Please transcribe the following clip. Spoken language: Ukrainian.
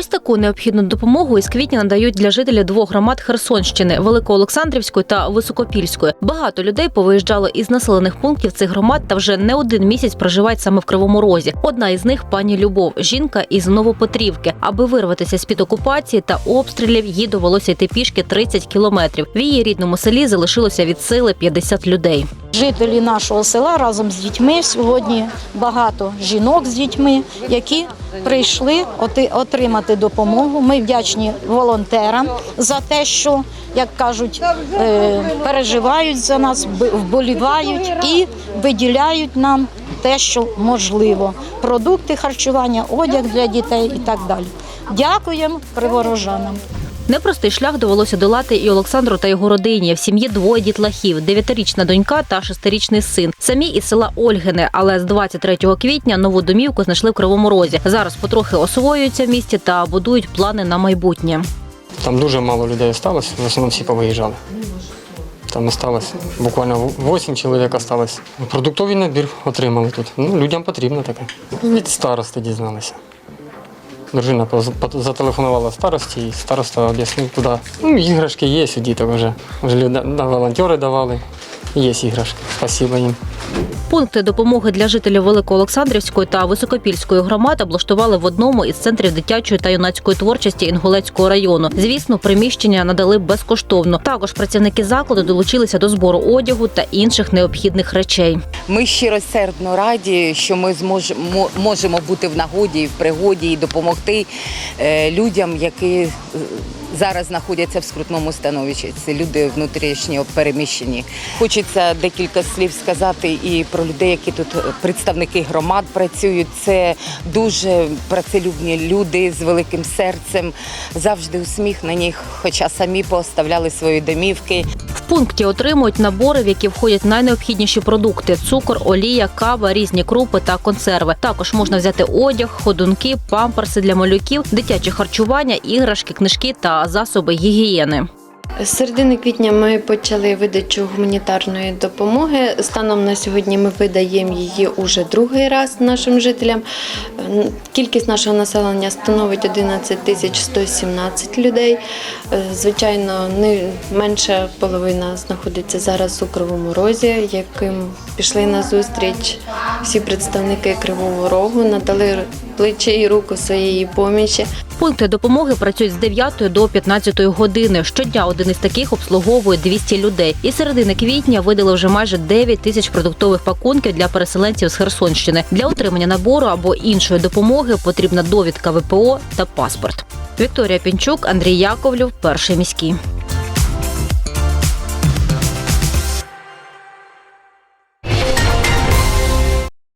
Ось таку необхідну допомогу із квітня надають для жителів двох громад Херсонщини Великоолександрівської та Високопільської. Багато людей повиїжджало із населених пунктів цих громад та вже не один місяць проживають саме в Кривому Розі. Одна із них пані Любов, жінка із Новопетрівки. Аби вирватися з під окупації та обстрілів, їй довелося йти пішки 30 кілометрів. В її рідному селі залишилося від сили 50 людей. Жителі нашого села разом з дітьми сьогодні багато жінок з дітьми, які прийшли отримати допомогу. Ми вдячні волонтерам за те, що, як кажуть, е, переживають за нас, вболівають і виділяють нам те, що можливо. Продукти харчування, одяг для дітей і так далі. Дякуємо криворожанам. Непростий шлях довелося долати і Олександру та його родині. В сім'ї двоє дітлахів: дев'ятирічна донька та шестирічний син. Самі із села Ольгине, але з 23 квітня нову домівку знайшли в Кривому Розі. Зараз потрохи освоюються в місті та будують плани на майбутнє. Там дуже мало людей осталось, в основному всі повиїжджали. Там осталось буквально 8 чоловік осталось. Продуктовий набір отримали тут. Ну, людям потрібно таке. Від старости дізналися. Дружина зателефонувала старості, і староста об'яснив, куди. Ну, іграшки є у діток вже. Вже волонтери давали. Є іграшки. Спасибо їм. Пункти допомоги для жителів Великоолександрівської та Високопільської громад облаштували в одному із центрів дитячої та юнацької творчості Інгулецького району. Звісно, приміщення надали безкоштовно. Також працівники закладу долучилися до збору одягу та інших необхідних речей. Ми щиросердно раді, що ми зможемо можемо бути в нагоді в пригоді і допомогти е, людям, які е, зараз знаходяться в скрутному становищі. Це люди внутрішньо переміщені. Хочеться декілька слів сказати і про людей, які тут е, представники громад працюють. Це дуже працелюбні люди з великим серцем, завжди усміхнені, хоча самі поставляли свої домівки. В пункті отримують набори, в які входять найнеобхідніші продукти: цукор, олія, кава, різні крупи та консерви. Також можна взяти одяг, ходунки, памперси для малюків, дитяче харчування, іграшки, книжки та засоби гігієни. З середини квітня ми почали видачу гуманітарної допомоги. Станом на сьогодні ми видаємо її уже другий раз нашим жителям. Кількість нашого населення становить 11 тисяч 117 людей. Звичайно, не менша половина знаходиться зараз у Кривому Розі, яким пішли на зустріч всі представники Кривого Рогу, надали плече і руку своєї помічі. Пункти допомоги працюють з 9 до 15 години. Щодня один із таких обслуговує 200 людей. І середини квітня видали вже майже 9 тисяч продуктових пакунків для переселенців з Херсонщини. Для отримання набору або іншої допомоги потрібна довідка ВПО та паспорт. Вікторія Пінчук, Андрій Яковлів, перший міський.